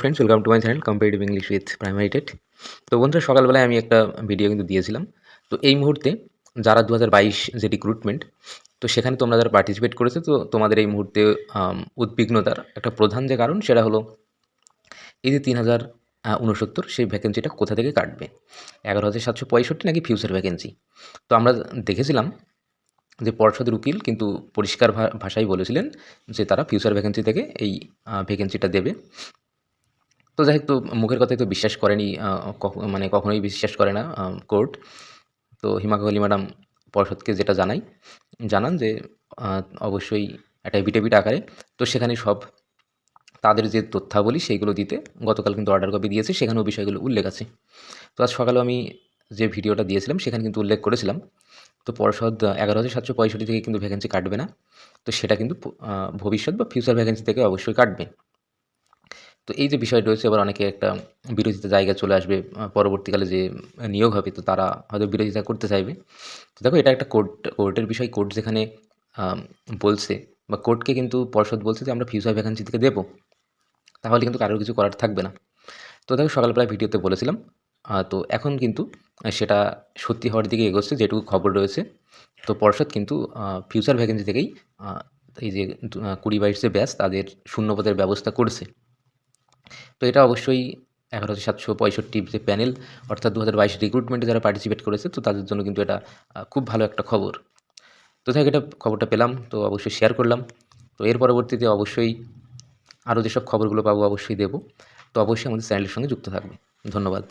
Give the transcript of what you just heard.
Friends welcome to my channel competitive English with primary TET তো বন্ধুরা, সকালবেলায় আমি একটা ভিডিও কিন্তু দিয়েছিলাম। তো এই মুহূর্তে যারা দু হাজার বাইশ যে রিক্রুটমেন্ট তো সেখানে তোমরা যারা পার্টিসিপেট করেছ, তো তোমাদের এই মুহূর্তে উদ্বিগ্নতার একটা প্রধান যে কারণ, সেটা হলো এই যে তিন হাজার উনসত্তর সেই ভ্যাকেন্সিটা কোথা থেকে কাটবে? এগারো হাজার সাতশো পঁয়ষট্টি নাকি ফিউচার ভ্যাকেন্সি তো আমরা দেখেছিলাম যে পর্ষদের উকিল কিন্তু পরিষ্কার ভাষায় বলেছিলেন যে তারা ফিউচার ভ্যাকেন্সি থেকে এই ভ্যাকেন্সিটা দেবে। তো যাই হোক, তো মুখের কথায় তো বিশ্বাস করেনি মানে কখনোই বিশ্বাস করে না কোর্ট। তো হিমা কোহলি ম্যাডাম পর্ষদকে যেটা জানাই, জানান যে অবশ্যই একটা এভিডেভিট আকারে, তো সেখানে সব তাদের যে তথ্যাবলী সেইগুলো দিতে গতকাল কিন্তু অর্ডার কপি দিয়েছে, সেখানেও বিষয়গুলো উল্লেখ আছে। তো আজ সকালে আমি যে ভিডিওটা দিয়েছিলাম, সেখানে কিন্তু উল্লেখ করেছিলাম। তো পর্ষদ এগারো হাজার সাতশো পঁয়ষট্টি থেকে কিন্তু ভ্যাকেন্সি কাটবে না। তো সেটা কিন্তু ভবিষ্যৎ বা ফিউচার ভ্যাকেন্সি থেকে অবশ্যই কাটবে। তো এই যে বিষয়টা রয়েছে এবার অনেকে একটা বিরোধিতা জায়গায় চলে আসবে পরবর্তীকালে যে নিয়োগ হবে, তো তারা হয়তো বিরোধিতা করতে চাইবে। তো দেখো, এটা একটা কোর্ট, কোর্টের বিষয়। কোর্ট যেখানে বলছে বা কোর্টকে কিন্তু পর্ষদ বলছে যে, আমরা ফিউচার ভ্যাকেন্সি থেকে দেবো। তাহলে কিন্তু কারোর কিছু করার থাকবে না। তো দেখো সকালবেলা ভিডিওতে বলেছিলাম তো এখন কিন্তু সেটা সত্যি হওয়ার দিকে এগোচ্ছে, যেটুকু খবর রয়েছে। তো পর্ষদ কিন্তু ফিউচার ভ্যাকেন্সি থেকেই এই যে কুড়ি বাইশ যে ব্যাচ, তাদের শূন্যপদের ব্যবস্থা করছে। তো এটা অবশ্যই এগারো হাজার সাতশো পঁয়ষট্টি যে প্যানেল, অর্থাৎ দু হাজার বাইশ রিক্রুটমেন্টে যারা পার্টিসিপেট করেছে, তো তাদের জন্য কিন্তু এটা খুব ভালো একটা খবর। তো যাই এটা খবরটা পেলাম, তো অবশ্যই শেয়ার করলাম। তো এর পরবর্তীতে অবশ্যই আরও যেসব খবরগুলো পাবো, অবশ্যই দেবো। তো অবশ্যই আমাদের চ্যানেলের সঙ্গে যুক্ত থাকবে। ধন্যবাদ।